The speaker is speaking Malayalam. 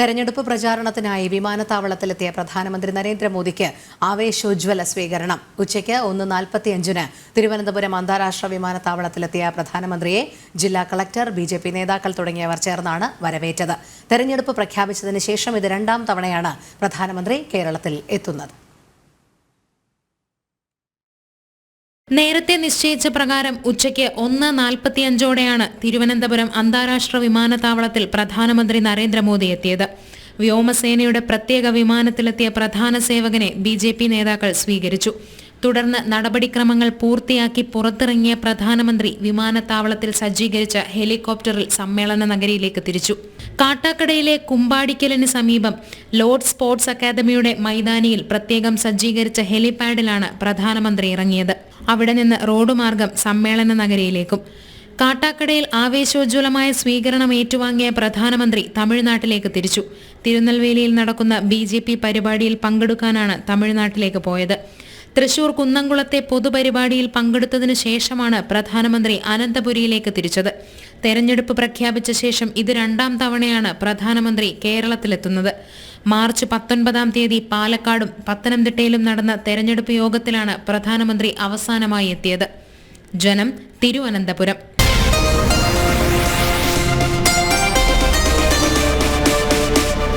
തെരഞ്ഞെടുപ്പ് പ്രചാരണത്തിനായി വിമാനത്താവളത്തിലെത്തിയ പ്രധാനമന്ത്രി നരേന്ദ്രമോദിക്ക് ആവേശോജ്വല സ്വീകരണം. ഉച്ചയ്ക്ക് ഒന്ന് നാൽപ്പത്തിയഞ്ചിന് തിരുവനന്തപുരം അന്താരാഷ്ട്ര വിമാനത്താവളത്തിലെത്തിയ പ്രധാനമന്ത്രിയെ ജില്ലാ കളക്ടർ ബി ജെ പി നേതാക്കൾ തുടങ്ങിയവർ ചേർന്നാണ് വരവേറ്റത്. തെരഞ്ഞെടുപ്പ് പ്രഖ്യാപിച്ചതിന് ശേഷം ഇത് രണ്ടാം തവണയാണ് പ്രധാനമന്ത്രി കേരളത്തിൽ എത്തുന്നത്. നേരത്തെ നിശ്ചയിച്ച പ്രകാരം ഉച്ചയ്ക്ക് ഒന്ന് നാൽപ്പത്തിയഞ്ചോടെയാണ് തിരുവനന്തപുരം അന്താരാഷ്ട്ര വിമാനത്താവളത്തിൽ പ്രധാനമന്ത്രി നരേന്ദ്രമോദി എത്തിയത്. വ്യോമസേനയുടെ പ്രത്യേക വിമാനത്തിലെത്തിയ പ്രധാന സേവകനെ ബി ജെ പി നേതാക്കൾ സ്വീകരിച്ചു. തുടർന്ന് നടപടിക്രമങ്ങൾ പൂർത്തിയാക്കി പുറത്തിറങ്ങിയ പ്രധാനമന്ത്രി വിമാനത്താവളത്തിൽ സജ്ജീകരിച്ച ഹെലികോപ്റ്ററിൽ സമ്മേളന നഗരിയിലേക്ക് തിരിച്ചു. കാട്ടാക്കടയിലെ കുമ്പാടിക്കലിന് സമീപം ലോർഡ് സ്പോർട്സ് അക്കാദമിയുടെ മൈതാനിയിൽ പ്രത്യേകം സജ്ജീകരിച്ച ഹെലിപാഡിലാണ് പ്രധാനമന്ത്രി ഇറങ്ങിയത്. അവിടെ നിന്ന് റോഡ് മാർഗം സമ്മേളന നഗരിയിലേക്കും. കാട്ടാക്കടയിൽ ആവേശോജ്വലമായ സ്വീകരണം ഏറ്റുവാങ്ങിയ പ്രധാനമന്ത്രി തമിഴ്നാട്ടിലേക്ക് തിരിച്ചു. തിരുനെൽവേലിയിൽ നടക്കുന്ന ബി ജെ പി പരിപാടിയിൽ പങ്കെടുക്കാനാണ് തമിഴ്നാട്ടിലേക്ക് പോയത്. തൃശൂർ കുന്നംകുളത്തെ പൊതുപരിപാടിയിൽ പങ്കെടുത്തതിനു ശേഷമാണ് പ്രധാനമന്ത്രി അനന്തപുരിയിലേക്ക് തിരിച്ചത്. തെരഞ്ഞെടുപ്പ് പ്രഖ്യാപിച്ച ശേഷം ഇത് രണ്ടാം തവണയാണ് പ്രധാനമന്ത്രി കേരളത്തിലെത്തുന്നത്. മാർച്ച് പത്തൊൻപതാം തീയതി പാലക്കാടും പത്തനംതിട്ടയിലും നടന്ന തെരഞ്ഞെടുപ്പ് യോഗത്തിലാണ് പ്രധാനമന്ത്രി അവസാനമായി എത്തിയത്. ജനം തിരുവനന്തപുരം.